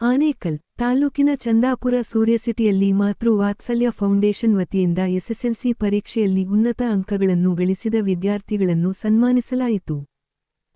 ಆನೇಕಲ್, ತಾಲೂಕಿನ ಚಂದಾಪುರ ಸೂರ್ಯಸಿಟಿಯಲ್ಲಿ ಮಾತೃ ವಾತ್ಸಲ್ಯ ಫೌಂಡೇಶನ್ ವತಿಯಿಂದ ಎಸ್ಎಸ್ಎಲ್ಸಿ ಪರೀಕ್ಷೆಯಲ್ಲಿ ಉನ್ನತ ಅಂಕಗಳನ್ನು ಗಳಿಸಿದ ವಿದ್ಯಾರ್ಥಿಗಳನ್ನು ಸನ್ಮಾನಿಸಲಾಯಿತು.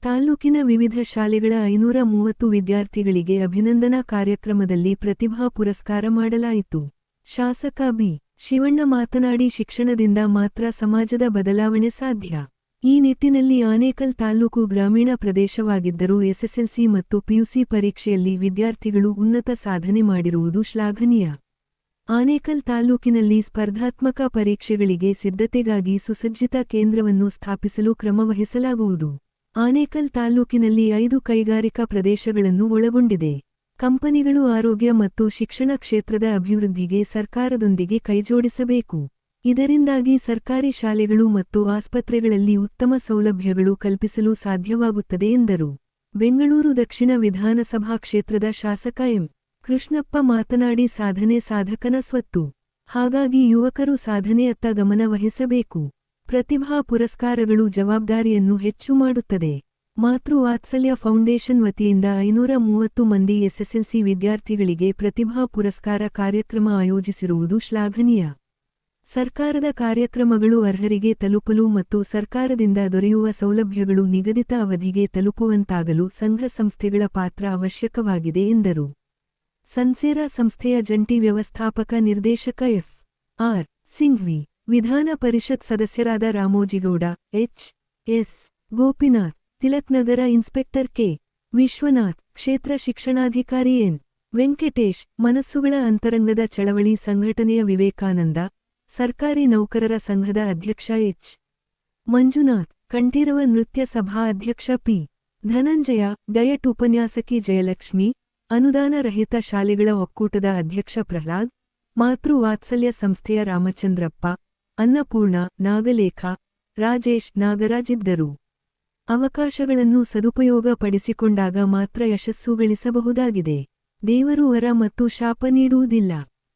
ತಾಲೂಕಿನ ವಿವಿಧ ಶಾಲೆಗಳ ಐನೂರ ಮೂವತ್ತು ವಿದ್ಯಾರ್ಥಿಗಳಿಗೆ ಅಭಿನಂದನಾ ಕಾರ್ಯಕ್ರಮದಲ್ಲಿ ಪ್ರತಿಭಾ ಪುರಸ್ಕಾರ ಮಾಡಲಾಯಿತು. ಶಾಸಕ ಬಿ. ಶಿವಣ್ಣ ಮಾತನಾಡಿ, ಶಿಕ್ಷಣದಿಂದ ಮಾತ್ರ ಸಮಾಜದ ಬದಲಾವಣೆ ಸಾಧ್ಯ. ಈ ನಿಟ್ಟಿನಲ್ಲಿ ಆನೇಕಲ್ ತಾಲ್ಲೂಕು ಗ್ರಾಮೀಣ ಪ್ರದೇಶವಾಗಿದ್ದರೂ ಎಸ್ಎಸ್ಎಲ್ಸಿ ಮತ್ತು ಪಿಯುಸಿ ಪರೀಕ್ಷೆಯಲ್ಲಿ ವಿದ್ಯಾರ್ಥಿಗಳು ಉನ್ನತ ಸಾಧನೆ ಮಾಡಿರುವುದು ಶ್ಲಾಘನೀಯ. ಆನೇಕಲ್ ತಾಲ್ಲೂಕಿನಲ್ಲಿ ಸ್ಪರ್ಧಾತ್ಮಕ ಪರೀಕ್ಷೆಗಳಿಗೆ ಸಿದ್ಧತೆಗಾಗಿ ಸುಸಜ್ಜಿತ ಕೇಂದ್ರವನ್ನು ಸ್ಥಾಪಿಸಲು ಕ್ರಮವಹಿಸಲಾಗುವುದು. ಆನೇಕಲ್ ತಾಲ್ಲೂಕಿನಲ್ಲಿ ಐದು ಕೈಗಾರಿಕಾ ಪ್ರದೇಶಗಳನ್ನು ಒಳಗೊಂಡಿದೆ. ಕಂಪನಿಗಳು ಆರೋಗ್ಯ ಮತ್ತು ಶಿಕ್ಷಣ ಕ್ಷೇತ್ರದ ಅಭಿವೃದ್ಧಿಗೆ ಸರ್ಕಾರದೊಂದಿಗೆ ಕೈಜೋಡಿಸಬೇಕು. ಇದರಿಂದಾಗಿ ಸರ್ಕಾರಿ ಶಾಲೆಗಳು ಮತ್ತು ಆಸ್ಪತ್ರೆಗಳಲ್ಲಿ ಉತ್ತಮ ಸೌಲಭ್ಯಗಳು ಕಲ್ಪಿಸಲು ಸಾಧ್ಯವಾಗುತ್ತದೆ ಎಂದರು. ಬೆಂಗಳೂರು ದಕ್ಷಿಣ ವಿಧಾನಸಭಾ ಕ್ಷೇತ್ರದ ಶಾಸಕ ಎಂ. ಕೃಷ್ಣಪ್ಪ ಮಾತನಾಡಿ, ಸಾಧನೆ ಸಾಧಕನ ಸ್ವತ್ತು. ಹಾಗಾಗಿ ಯುವಕರು ಸಾಧನೆಯತ್ತ ಗಮನ ವಹಿಸಬೇಕು. ಪ್ರತಿಭಾ ಪುರಸ್ಕಾರಗಳು ಜವಾಬ್ದಾರಿಯನ್ನು ಹೆಚ್ಚು ಮಾಡುತ್ತದೆ. ಮಾತೃ ವಾತ್ಸಲ್ಯ ಫೌಂಡೇಶನ್ ವತಿಯಿಂದ ಐನೂರ ಮೂವತ್ತು ಮಂದಿ ಎಸ್ಎಸ್ಎಲ್ಸಿ ವಿದ್ಯಾರ್ಥಿಗಳಿಗೆ ಪ್ರತಿಭಾ ಪುರಸ್ಕಾರ ಕಾರ್ಯಕ್ರಮ ಆಯೋಜಿಸಿರುವುದು ಶ್ಲಾಘನೀಯ. ಸರ್ಕಾರದ ಕಾರ್ಯಕ್ರಮಗಳು ಅರ್ಹರಿಗೆ ತಲುಪಲು ಮತ್ತು ಸರ್ಕಾರದಿಂದ ದೊರೆಯುವ ಸೌಲಭ್ಯಗಳು ನಿಗದಿತ ಅವಧಿಗೆ ತಲುಪುವಂತಾಗಲು ಸಂಘ ಸಂಸ್ಥೆಗಳ ಪಾತ್ರ ಅವಶ್ಯಕವಾಗಿದೆ ಎಂದರು. ಸನ್ಸೇರಾ ಸಂಸ್ಥೆಯ ಜಂಟಿ ವ್ಯವಸ್ಥಾಪಕ ನಿರ್ದೇಶಕ ಎಫ್. ಆರ್. ಸಿಂಘ್ವಿ, ವಿಧಾನ ಪರಿಷತ್ ಸದಸ್ಯರಾದ Ramojigowda, H. S. Gopinath Tilaknagar inspector K. Vishwanath, ಕ್ಷೇತ್ರ ಶಿಕ್ಷಣಾಧಿಕಾರಿ ಎನ್. ವೆಂಕಟೇಶ್, ಮನಸ್ಸುಗಳ ಅಂತರಂಗದ ಚಳವಳಿ ಸಂಘಟನೆಯ ವಿವೇಕಾನಂದ ಸರ್ಕಾರಿ ನೌಕರರ ಸಂಘದ ಅಧ್ಯಕ್ಷ ಎಚ್. ಮಂಜುನಾಥ್, ಕಂಠೀರವ ನೃತ್ಯ ಸಭಾ ಅಧ್ಯಕ್ಷ ಪಿ. ಧನಂಜಯ, ಡಯಟ್ ಉಪನ್ಯಾಸಕಿ ಜಯಲಕ್ಷ್ಮಿ, ಅನುದಾನ ರಹಿತ ಶಾಲೆಗಳ ಒಕ್ಕೂಟದ ಅಧ್ಯಕ್ಷ ಪ್ರಹ್ಲಾದ್, ಮಾತೃ ವಾತ್ಸಲ್ಯ ಸಂಸ್ಥೆಯ ರಾಮಚಂದ್ರಪ್ಪ, ಅನ್ನಪೂರ್ಣ, ನಾಗಲೇಖ, ರಾಜೇಶ್, ನಾಗರಾಜ್ ಇದ್ದರು. ಅವಕಾಶಗಳನ್ನು ಸದುಪಯೋಗ ಪಡಿಸಿಕೊಂಡಾಗ ಮಾತ್ರ ಯಶಸ್ಸು ಗಳಿಸಬಹುದಾಗಿದೆ. ದೇವರು ವರ ಮತ್ತು ಶಾಪ ನೀಡುವುದಿಲ್ಲ.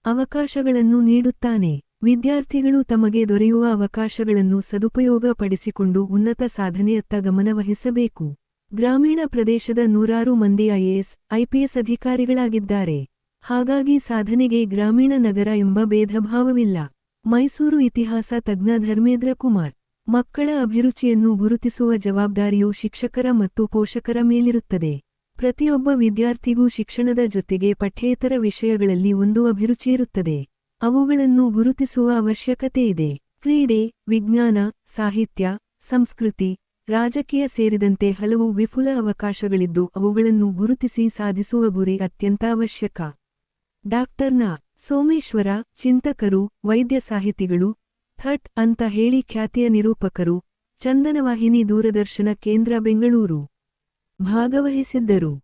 ಅವಕಾಶಗಳನ್ನು ನೀಡುತ್ತಾನೆ. ವಿದ್ಯಾರ್ಥಿಗಳು ತಮಗೆ ದೊರೆಯುವ ಅವಕಾಶಗಳನ್ನು ಸದುಪಯೋಗ ಪಡಿಸಿಕೊಂಡು ಉನ್ನತ ಸಾಧನೆಯತ್ತ ಗಮನವಹಿಸಬೇಕು. ಗ್ರಾಮೀಣ ಪ್ರದೇಶದ ನೂರಾರು ಮಂದಿ ಐಎಎಸ್, ಐಪಿಎಸ್ ಅಧಿಕಾರಿಗಳಾಗಿದ್ದಾರೆ. ಹಾಗಾಗಿ ಸಾಧನೆಗೆ ಗ್ರಾಮೀಣ ನಗರ ಎಂಬ ಭೇದಭಾವವಿಲ್ಲ. ಮೈಸೂರು ಇತಿಹಾಸ ತಜ್ಞ ಧರ್ಮೇಂದ್ರ ಕುಮಾರ್, ಮಕ್ಕಳ ಅಭಿರುಚಿಯನ್ನು ಗುರುತಿಸುವ ಜವಾಬ್ದಾರಿಯು ಶಿಕ್ಷಕರ ಮತ್ತು ಪೋಷಕರ ಮೇಲಿರುತ್ತದೆ. ಪ್ರತಿಯೊಬ್ಬ ವಿದ್ಯಾರ್ಥಿಗೂ ಶಿಕ್ಷಣದ ಜೊತೆಗೆ ಪಠ್ಯೇತರ ವಿಷಯಗಳಲ್ಲಿ ಒಂದು ಅಭಿರುಚಿಯಿರುತ್ತದೆ ಅವುಗಳನ್ನು ಗುರುತಿಸುವ ಅವಶ್ಯಕತೆ ಇದೆ. ಕ್ರೀಡೆ, ವಿಜ್ಞಾನ, ಸಾಹಿತ್ಯ, ಸಂಸ್ಕೃತಿ, ರಾಜಕೀಯ ಸೇರಿದಂತೆ ಹಲವು ವಿಫುಲ ಅವಕಾಶಗಳಿದ್ದು ಅವುಗಳನ್ನು ಗುರುತಿಸಿ ಸಾಧಿಸುವ ಗುರಿ ಅತ್ಯಂತ ಅವಶ್ಯಕ ಡಾಕ್ಟರ್ ಡಾಕ್ಟರ್ನ ಸೋಮೇಶ್ವರ, ಚಿಂತಕರು, ವೈದ್ಯ ಸಾಹಿತಿಗಳು, ಥಟ್ ಅಂತ ಹೇಳಿ ಖ್ಯಾತಿಯ ನಿರೂಪಕರು, ಚಂದನವಾಹಿನಿ ದೂರದರ್ಶನ ಕೇಂದ್ರ ಬೆಂಗಳೂರು ಭಾಗವಹಿಸಿದ್ದರು.